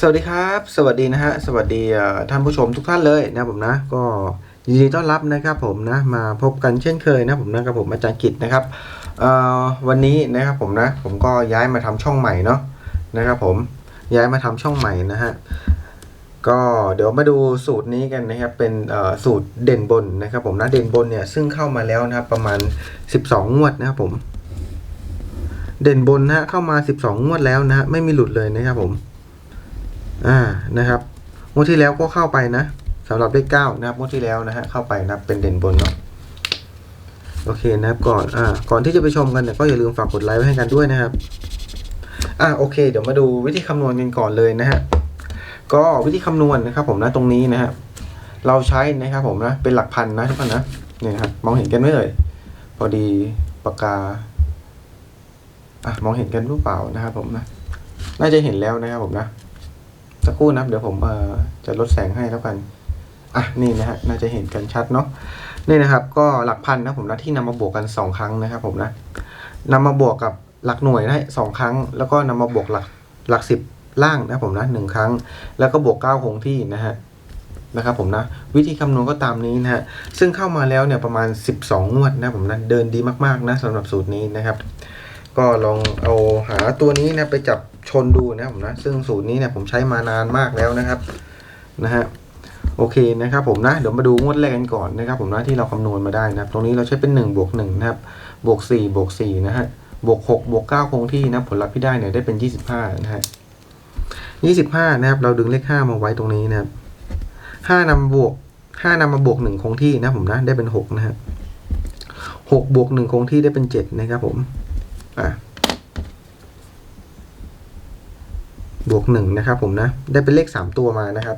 สวัสดีครับ สวัสดีนะฮะ สวัสดีท่านผู้ชมทุกท่านเลยนะผมนะ ก็ยินดีต้อนรับนะครับผมนะมาพบกันเช่นเคยนะผมนะครับผมอาจารย์กิจนะครับเอ่อวันนี้นะครับผมนะผมก็ย้ายมาทำช่องใหม่เนาะนะครับผมย้ายมาทำช่องใหม่นะฮะก็เดี๋ยวมาดูสูตรนี้กันนะครับเป็นสูตรเด่นบนนะครับผมนะเด่นบนเนี่ยซึ่งเข้ามาแล้วนะครับประมาณ 12 งวดนะครับผม เด่นบนนะฮะเข้ามา 12 งวดแล้วนะฮะไม่มีหลุดเลยนะครับผม อ่านะครับงวดที่แล้วก็เข้าไปนะสำหรับเลขเก้านะครับงวดที่แล้วนะฮะเข้าไปนะเป็นเด่นบนเนาะโอเคนะครับก่อนอ่าก่อนที่จะไปชมกันเนี่ยก็อย่าลืมฝากกดไลค์ไว้ให้กันด้วยนะครับอ่าโอเค เดี๋ยวมาดูวิธีคำนวณกันก่อนเลยนะฮะก็วิธีคำนวณนะครับ ผมนะตรงนี้นะฮะเราใช้นะครับ ผมนะเป็นหลักพันนะทุกคนนะเนี่ยนะครับมองเห็นกันไหมเอ่ยพอดีปากกาอะมองเห็นกันหรือเปล่านะครับ ผมนะ น่าจะเห็นแล้วนะครับผมนะ สักครู่นะครับเดี๋ยวผมเอ่อจะลดแสงให้แล้วกันอะนี่นะฮะน่าจะเห็นกันชัดเนาะนี่นะครับ ก็หลักพันนะผมนะที่นำมาบวกกันสองครั้งนะครับผมนะนำมาบวกกับหลักหน่วยได้สองครั้ง แล้วก็นำมาบวกหลักหลักสิบล่างนะผมนะหนึ่งครั้ง แล้วก็บวกเก้าคงที่นะฮะนะครับผมนะวิธีคำนวณก็ตามนี้นะฮะซึ่งเข้ามาแล้วเนี่ยประมาณ 12 งวดนะผมนะเดินดีมากๆนะสำหรับสูตรนี้นะครับ ก็ลองเอาหาตัวนี้นะไปจับ ชนดูนะผมนะ ซึ่งสูตรนี้เนี่ยผมใช้มานานมากแล้วนะครับนะฮะโอเคนะครับผมนะเดี๋ยวมาดูงวดแรกกันก่อนนะครับผมนะที่เราคำนวณมาได้นะครับตรงนี้เราใช้เป็น1บวก1นะครับบวก4บวก4นะฮะบวก6บวก9คงที่นะผลลัพธ์ที่ได้เนี่ยได้เป็น 25นะฮะ25นะครับเราดึงเลข5มาไว้ตรงนี้นะครับ5นำบวก5นำมาบวก1คงที่นะผมนะได้เป็น6นะฮะ6บวก1คงที่ได้เป็น7นะครับผมอะ บวกหนึ่งนะครับผมนะ ได้เป็นเลขสามตัวมานะครับ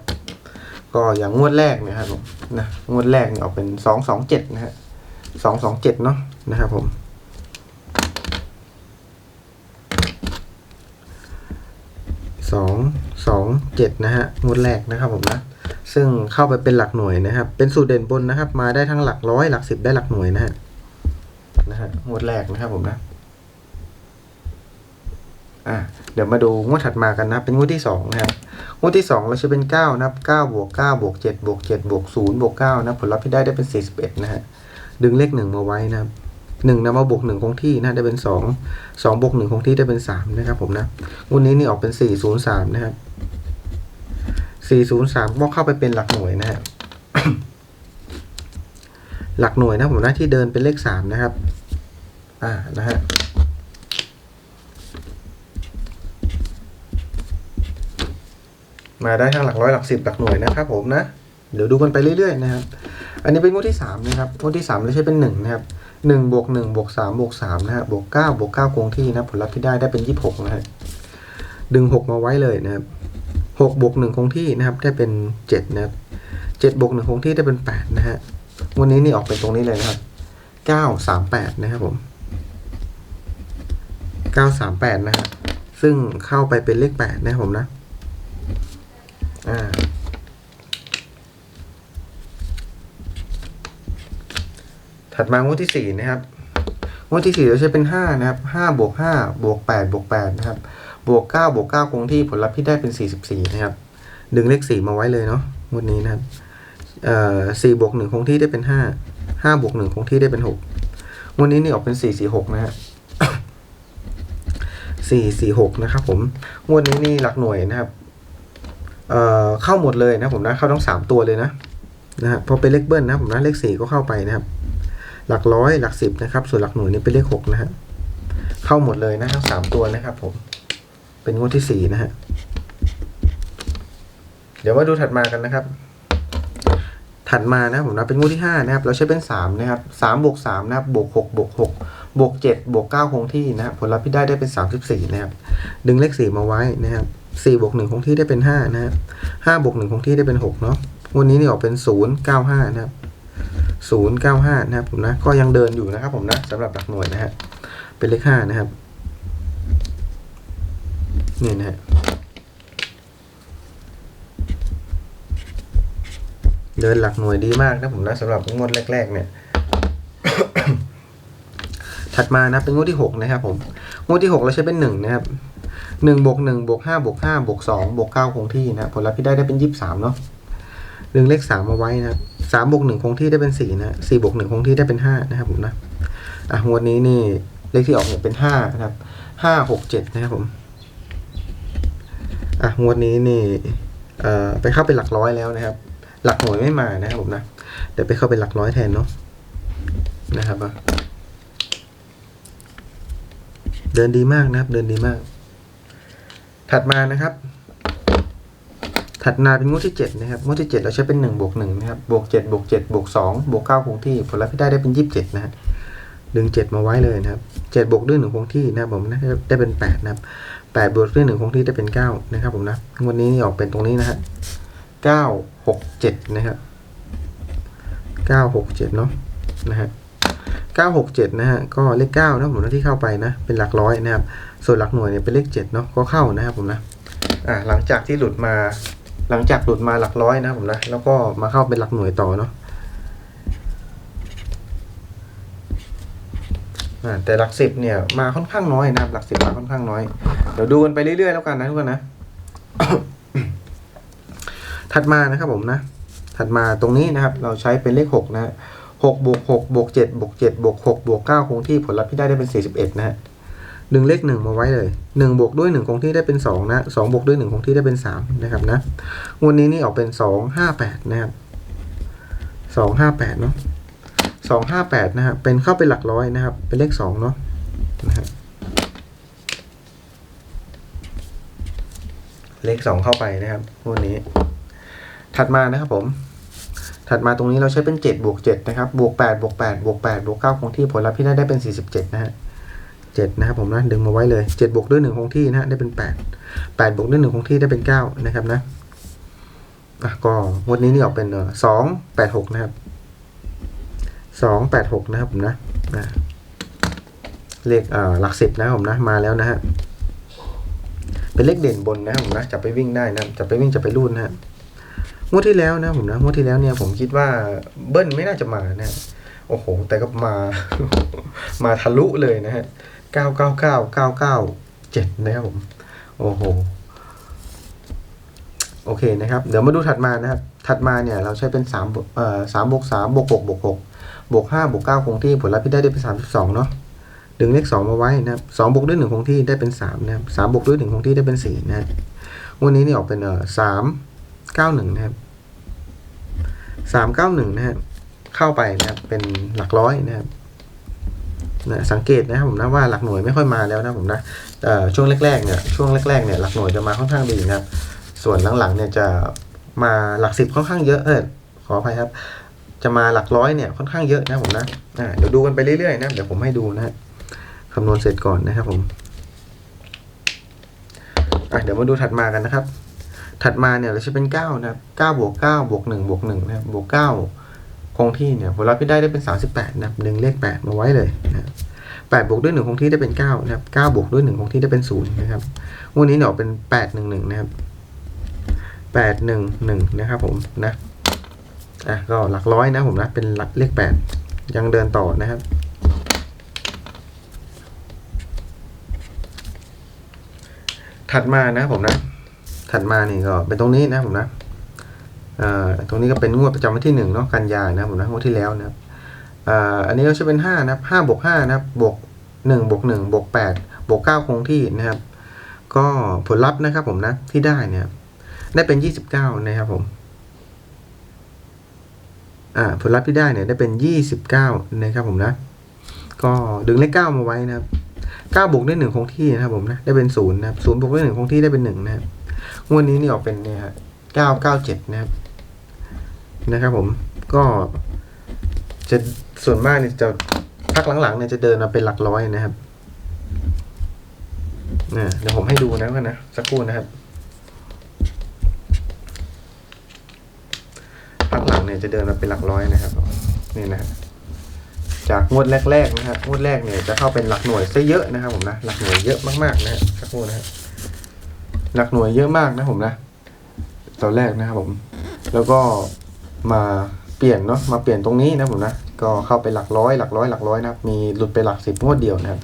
ก็อย่างงวดแรกเนะครับผมนะงวดแรกเนี่ยออกเป็นสองสองเจ็ดนะฮะสองสองเจ็ดเนาะนะครับผมสองสองเจ็ดนะฮะงวดแรกนะครับผมนะ ซึ่งเข้าไปเป็นหลักหน่วยนะครับ เป็นสูตรเด่นบนนะครับ มาได้ทั้งหลักร้อยหลักสิบได้หลักหน่วยนะฮะนะฮะงวดแรกนะครับผมนะ อะเดี๋ยวมาดูงวดถัดมากันนะเป็นงวดที่สองนะครับงวดที่สองเราจะเป็นเก้านะครับเก้าบวกเก้าบวกเจ็ดบวกเจ็ดบวกศูนย์บวกเก้านะผลลัพธ์ที่ได้ได้เป็นสี่สิบเอ็ดนะฮะดึงเลขหนึ่งมาไว้นะครับหนึ่งนำมาบวกหนึ่งคงที่นะได้เป็นสองสองบวกหนึ่งคงที่ได้เป็นสามนะครับผมนะงวดนี้นี่ออกเป็นสี่ศูนย์สามนะครับสี่ศูนย์สามก็เข้าไปเป็นหลักหน่วยนะฮะหลักหน่วยนะผมนะที่เดินเป็นเลขสามนะครับอ่านะฮะ มาได้ทั้งหลักร้อยหลักสิบหลักหน่วยนะครับผมนะ เดี๋ยวดูกันไปเรื่อยๆนะครับ อันนี้เป็นงวดที่สามนะครับงวดที่สามเราใช้เป็นหนึ่งนะครับหนึ่งบวกหนึ่งบวกสามบวกสามนะฮะบวกเก้าบวกเก้าคงที่นะผลลัพธ์ที่ได้ได้เป็นยี่สิบหกนะฮะดึงหกมาไว้เลยนะครับหกบวกหนึ่งคงที่นะครับได้เป็นเจ็ดนะครับเจ็ดบวกหนึ่งคงที่ได้เป็นแปดนะฮะวันนี้นี่ออกเป็นตรงนี้เลยนะครับเก้าสามแปดนะครับผมเก้าสามแปดนะฮะซึ่งเข้าไปเป็นเลขแปดนะครับผมนะ อ่าถัดมางวดที่สี่นะครับงวดที่สี่เราใช้เป็นห้านะครับห้าบวกห้าบวกแปดบวกแปดนะครับ บวกเก้าบวกเก้าคงที่ผลลัพธ์ที่ได้เป็นสี่สิบสี่นะครับดึงเลขสี่มาไว้เลยเนาะงวดนี้นะครับเอ่อสี่บวกหนึ่งคงที่ได้เป็นห้าห้าบวกหนึ่งคงที่ได้เป็นหกงวดนี้นี่ออกเป็นสี่สี่หกนะฮะสี่สี่หกนะครับผมงวดนี้นี่หลักหน่วยนะครับ เอ่อเข้าหมดเลยนะผมนะเข้าทั้งสามตัวเลยนะนะฮะพอเป็นเลขเบิ้ลนะผมนะเลขสี่ก็เข้าไปนะครับ หลักร้อยหลักสิบนะครับ ส่วนหลักหน่วยนี่เป็นเลขหกนะฮะเข้าหมดเลยนะทั้งสามตัวนะครับผมเป็นงวดที่สี่นะฮะเดี๋ยวมาดูถัดมากันนะครับ ถัดมานะผมนะเป็นงวดที่ห้านะครับ เราใช้เป็นสามนะครับสามบวกสามนะครับบวกหกบวกหกบวกเจ็ดบวกเก้าคงที่นะครับผลลัพธ์ที่ได้ได้เป็นสามสิบสี่นะครับ ดึงเลขสี่มาไว้นะครับ สี่บวกหนึ่งคงที่ได้เป็นห้านะฮะห้าบวกหนึ่งคงที่ได้เป็นหกเนาะวันนี้นี่ออกเป็นศูนย์เก้าห้านะครับศูนย์เก้าห้านะครับผมนะก็ยังเดินอยู่นะครับผมนะสำหรับหลักหน่วยนะฮะเป็นเลขห้านะครับนี่นะฮะเดินหลักหน่วยดีมากนะผมนะสำหรับงวดแรก ๆ เนี่ย ถัดมานะเป็นงวดที่หกนะครับผม งวดที่หกเราใช้เป็นหนึ่งนะครับ หนึ่งบวกหนึ่งบวกห้าบวกห้าบวกสองบวกเก้าคงที่นะผลลัพธ์ที่ได้ได้เป็นยี่สิบสามเนาะดึงเลขสามมาไว้นะครับสามบวกหนึ่งคงที่ได้เป็นสี่นะสี่บวกหนึ่งคงที่ได้เป็นห้านะครับผมนะอะงวดนี้นี่เลขที่ออกเนี่ยเป็นห้านะครับห้าหกเจ็ดนะครับผมอะงวดนี้นี่เอ่อไปเข้าเป็นหลักร้อยแล้วนะครับ หลักหน่วยไม่มานะครับผมนะเดี๋ยวไปเข้าเป็นหลักร้อยแทนเนาะนะครับอะเดินดีมากนะครับ เดินดีมาก ถัดมานะครับ ถัดมาเป็นงวดที่เจ็ดนะครับ งวดที่เจ็ดเราใช้เป็นหนึ่งบวกหนึ่งนะครับ บวกเจ็ดบวกเจ็ดบวกสองบวกเก้าคงที่ ผลลัพธ์ที่ได้ได้เป็นยี่สิบเจ็ดนะฮะดึงเจ็ดมาไว้เลยนะครับเจ็ดบวกด้วยหนึ่งคงที่นะผมนะได้เป็นแปดนะครับแปดบวกด้วยหนึ่งคงที่ได้เป็นเก้านะครับผมนะ งวดนี้ออกเป็นตรงนี้นะฮะเก้าหกเจ็ดนะครับเก้าหกเจ็ดเนาะนะฮะเก้าหกเจ็ดนะฮะ ก็เลขเก้านะผมนะที่เข้าไปนะ เป็นหลักร้อยนะครับ ส่วนหลักหน่วยเนี่ยเป็นเลขเจ็ดเนาะก็เข้านะครับผมนะอ่าหลังจากที่หลุดมา หลังจากหลุดมาหลักร้อยนะครับผมนะแล้วก็มาเข้าเป็นหลักหน่วยต่อเนาะอ่าแต่หลักสิบเนี่ยมาค่อนข้างน้อยนะครับหลักสิบมาค่อนข้างน้อย เดี๋ยวดูกันไปเรื่อยๆแล้วกันนะทุกคนนะ ถัดมานะครับผมนะ ถัดมาตรงนี้นะครับ เราใช้เป็นเลขหกนะฮะหกบวกหกบวกเจ็ดบวกเจ็ดบวกหกบวกเก้าคงที่ผลลัพธ์ที่ได้ได้เป็นสี่สิบเอ็ดนะฮะ ดึงเลขหนึ่งมาไว้เลยหนึ่งบวกด้วยหนึ่งคงที่ได้เป็นสองนะสองบวกด้วยหนึ่งคงที่ได้เป็นสามนะครับนะงวันนี้นี่ออกเป็นสองห้าแปดนะครับสองห้าแปดเนาะสองห้าแปดนะครับ เป็นเข้าเป็นหลักร้อยนะครับ เป็นเลขสองเนาะนะครับเลขสองเข้าไปนะครับงวดนี้ ถัดมานะครับผม ถัดมาตรงนี้เราใช้เป็นเจ็ดบวกเจ็ดนะครับ บวกแปดบวกแปดบวกแปดบวกเก้าคงที่ผลลัพธ์ที่ได้ได้เป็นสี่สิบเจ็ดนะฮะ เจ็ดนะครับผมนะดึงมาไว้เลยเจ็ดบวกด้วยหนึ่งคงที่นะได้เป็นแปดแปดบวกด้วยหนึ่งคงที่ได้เป็นเก้านะครับนะอะก็งวดนี้นี่ออกเป็นสองแปดหกนะครับสองแปดหกนะครับผมนะนะเลขอ่าหลักสิบนะครับผมนะมาแล้วนะฮะเป็นเลขเด่นบนนะครับผมนะจับไปวิ่งได้นะจับไปวิ่งจับไปรูดนะฮะงวดที่แล้วนะผมนะงวดที่แล้วเนี่ยผมคิดว่าเบิ้ลไม่น่าจะมานะ โอ้โห แต่ก็มา มาทะลุเลยนะฮะเก้าเก้าเก้าเก้าเก้าเจ็ดนะครับผม โอ้โห โอเคนะครับ เดี๋ยวมาดูถัดมานะครับ ถัดมาเนี่ย เราใช้เป็นสามเอ่อสามบวกสามบวกหกบวกหกบวกห้าบวกเก้าคงที่ผลลัพธ์ที่ได้ได้เป็นสามสิบสองเนาะดึงเลขสองมาไว้นะครับสองบวกด้วยหนึ่งคงที่ได้เป็นสามนะครับสามบวกด้วยหนึ่งคงที่ได้เป็นสี่นะวันนี้นี่ออกเป็นเอ่อสามเก้าหนึ่งนะครับสามเก้าหนึ่งนะฮะ เข้าไปนะครับ เป็นหลักร้อยนะครับนะสังเกตนะครับผมนะว่าหลักหน่วยไม่ค่อยมาแล้วนะผมนะช่วงแรกๆเนี่ยช่วงแรกๆเนี่ยหลักหน่วยจะมาค่อนข้างดีนะครับ ส่วนหลังๆเนี่ยจะมาหลักสิบค่อนข้างเยอะเออขออภัยครับ จะมาหลักร้อยเนี่ยค่อนข้างเยอะนะผมนะอ่าเดี๋ยวดูกันไปเรื่อยๆนะเดี๋ยวผมให้ดูนะฮะคำนวณเสร็จก่อนนะครับผมอะเดี๋ยวมาดูถัดมากันนะครับ ถัดมาเนี่ยเราจะเป็นเก้านะครับเก้าบวกเก้าบวกหนึ่งบวกหนึ่งนะครับบวกเก้า คงที่เนี่ยผลลัพธ์ที่ได้ได้เป็นสามสิบแปดนะครับดึงเลขแปดมาไว้เลยนะครับแปดบวกด้วยหนึ่งคงที่ได้เป็นเก้านะครับเก้าบวกด้วยหนึ่งคงที่ได้เป็นศูนย์นะครับวันนี้เนี่ยออกเป็นแปดหนึ่งหนึ่งนะครับแปดหนึ่งหนึ่งนะครับผมนะอะก็หลักร้อยนะผมนะเป็นหลักเลขแปดยังเดินต่อนะครับถัดมานะผมนะ ถัดมานี่ก็เป็นตรงนี้นะผมนะ ตรงนี้ก็เป็นงวดประจำวันที่หนึ่งเนาะกันยานะผมนะงวดที่แล้วนะครับอ่าอันนี้ก็จะเป็นห้านะครับห้าบวกห้านะครับบวกหนึ่งบวกหนึ่งบวกแปดบวกเก้าคงที่นะครับ ก็ผลลัพธ์นะครับผมนะที่ได้เนี่ยได้เป็นยี่สิบเก้านะครับผมผลลัพธ์ที่ได้เนี่ยได้เป็นยี่สิบเก้านะครับผมนะ ก็ดึงเลขเก้ามาไว้นะครับเก้าบวกด้วยหนึ่งคงที่นะครับผมนะได้เป็นศูนย์นะครับศูนย์บวกด้วยหนึ่งคงที่ได้เป็นหนึ่งนะครับงวดนี้นี่ออกเป็นเนี่ยฮะเก้าเก้าเจ็ดนะครับ นะครับผมก็จะส่วนมากเนี่ยจะพักหลังๆเนี่ยจะเดินมาเป็นหลักร้อยนะครับนะเดี๋ยวผมให้ดูนะกันนะ สักครู่นะครับ พักหลังเนี่ยจะเดินมาเป็นหลักร้อยนะครับ นี่นะจากงวดแรกๆนะครับงวดแรกเนี่ยจะเข้าเป็นหลักหน่วยซะเยอะนะครับ ผมนะหลักหน่วยเยอะมากๆนะสักครู่นะฮะหลักหน่วยเยอะมากนะผมนะตอนแรกนะครับผม แล้วก็ มาเปลี่ยนเนาะมาเปลี่ยนตรงนี้นะผมนะก็เข้าไปหลักร้อยหลักร้อยหลักร้อยนะมีหลุดไปหลักสิบงวดเดียวนะครับ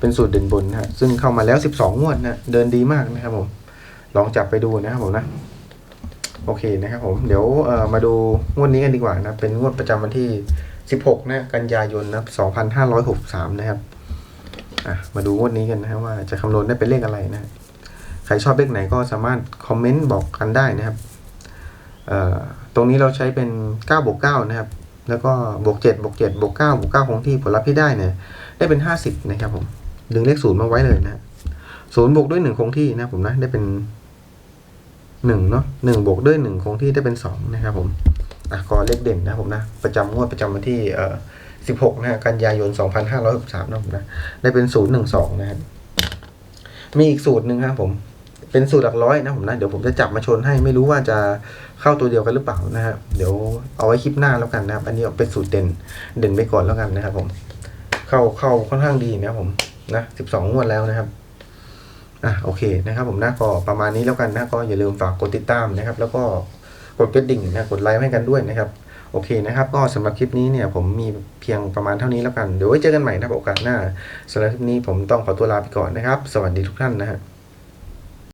เป็นสูตรเด่นบนนะฮะซึ่งเข้ามาแล้ว12งงวดนะเดินดีมากนะครับผมลองจับไปดูนะครับผมนะโอเคนะครับผมเดี๋ยวเอ่อมาดูงวดนี้กันดีกว่านะเป็นงวดประจำวันที่16นะกันยายนนะ2563นห้าร้อยหกสามนะครับอะมาดูงวดนี้กันนะว่าจะคำนวณได้เป็นเลขอะไรนะใครชอบเลขไหนก็สามารถคอมเมนต์บอกกันได้นะครับเอ่อ ตรงนี้เราใช้เป็น9บวก9นะครับ แล้วก็บวก7บวก7บวก9บวก9คงที่ผลลัพธ์ที่ได้เนี่ยได้เป็น 50 นะครับผมดึงเลขศูนย์มาไว้เลยนะศูนย์บวกด้วยหนึ่งคงที่นะผมนะได้เป็นหนึ่งเนาะหนึ่งบวกด้วยหนึ่งคงที่ได้เป็นสองนะครับผมอะก็เลขเด่นนะผมนะประจำงวดประจำวันที่เอ่อ16นะกันยายน 2563นะผมนะได้เป็น 012 นะครับมีอีกสูตรหนึ่งครับผมเป็นสูตรหลักร้อยนะผมนะเดี๋ยวผมจะจับมาชนให้ไม่รู้ว่าจะ เข้าตัวเดียวกันหรือเปล่านะครับเดี๋ยวเอาไว้คลิปหน้าแล้วกันนะครับ อันนี้เป็นสูตรเด่นเด่นไปก่อนแล้วกันนะครับ ผม เข้าเข้าค่อนข้างดีนะครับผมนะสิบสองงวดแล้วนะครับอะโอเคนะครับ ผมนะก็ประมาณนี้แล้วกันนะก็อย่าลืมฝากกดติดตามนะครับ แล้วก็กดกระดิ่งนะกดไลค์ให้กันด้วยนะครับโอเคนะครับ ก็สำหรับคลิปนี้เนี่ยผมมีเพียงประมาณเท่านี้แล้วกัน เดี๋ยวไว้เจอกันใหม่นะครับโอกาสหน้าสำหรับคลิปนี้ผมต้องขอตัวลาไปก่อนนะครับ สวัสดีทุกท่านนะฮะ